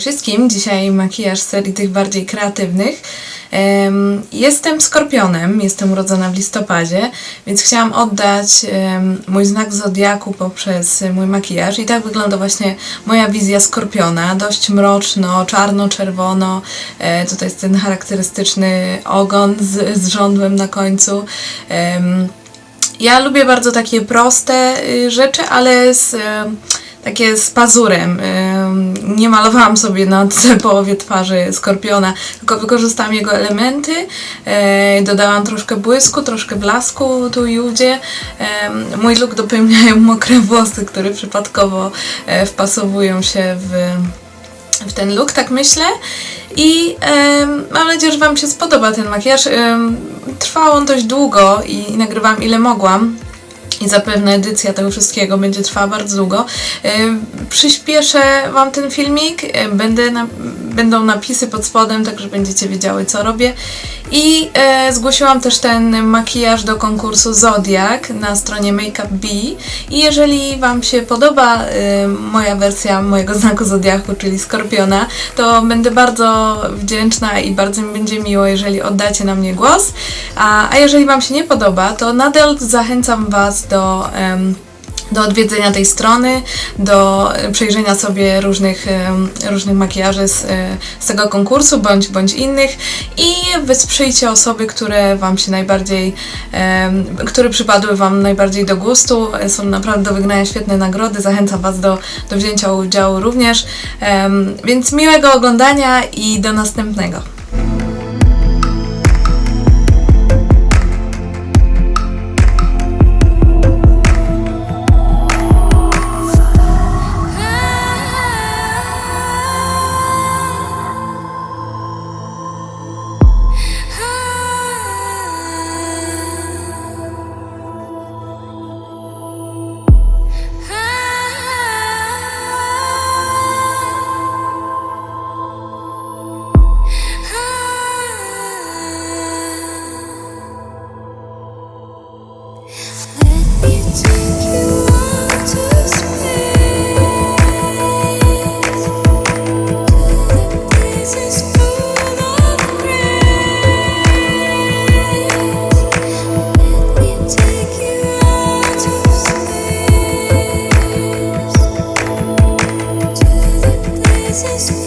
wszystkim. Dzisiaj makijaż serii tych bardziej kreatywnych. Em, Jestem skorpionem, jestem urodzona w listopadzie, więc chciałam oddać mój znak zodiaku poprzez mój makijaż. I tak wygląda właśnie moja wizja skorpiona. Dość mroczno, czarno-czerwono. E, Tutaj jest ten charakterystyczny ogon z, z żądłem na końcu. Ja lubię bardzo takie proste y, rzeczy, ale z, takie z pazurem. Nie malowałam sobie na połowie twarzy skorpiona, tylko wykorzystałam jego elementy, y, dodałam troszkę błysku, troszkę blasku tu i ówdzie. Mój look dopełniają mokre włosy, które przypadkowo y, wpasowują się w w ten look, tak myślę. I mam nadzieję, że Wam się spodoba ten makijaż. Trwał on dość długo i nagrywałam ile mogłam. I zapewne edycja tego wszystkiego będzie trwała bardzo długo. Przyspieszę Wam ten filmik, będę na, będą napisy pod spodem, także będziecie wiedziały co robię. I e, zgłosiłam też ten makijaż do konkursu Zodiak na stronie Makeup Bee. I jeżeli Wam się podoba e, moja wersja mojego znaku Zodiaku, czyli Skorpiona, to będę bardzo wdzięczna i bardzo mi będzie miło, jeżeli oddacie na mnie głos. A, a jeżeli Wam się nie podoba, to nadal zachęcam Was do. Do odwiedzenia tej strony, do e, przejrzenia sobie różnych, em, różnych makijaży z, e, z tego konkursu bądź, bądź innych i wesprzyjcie osoby, które Wam się najbardziej, które przypadły Wam najbardziej do gustu. E, Są naprawdę do wygrania świetne nagrody. Zachęcam Was do, do wzięcia udziału również. Więc miłego oglądania i do następnego. preciso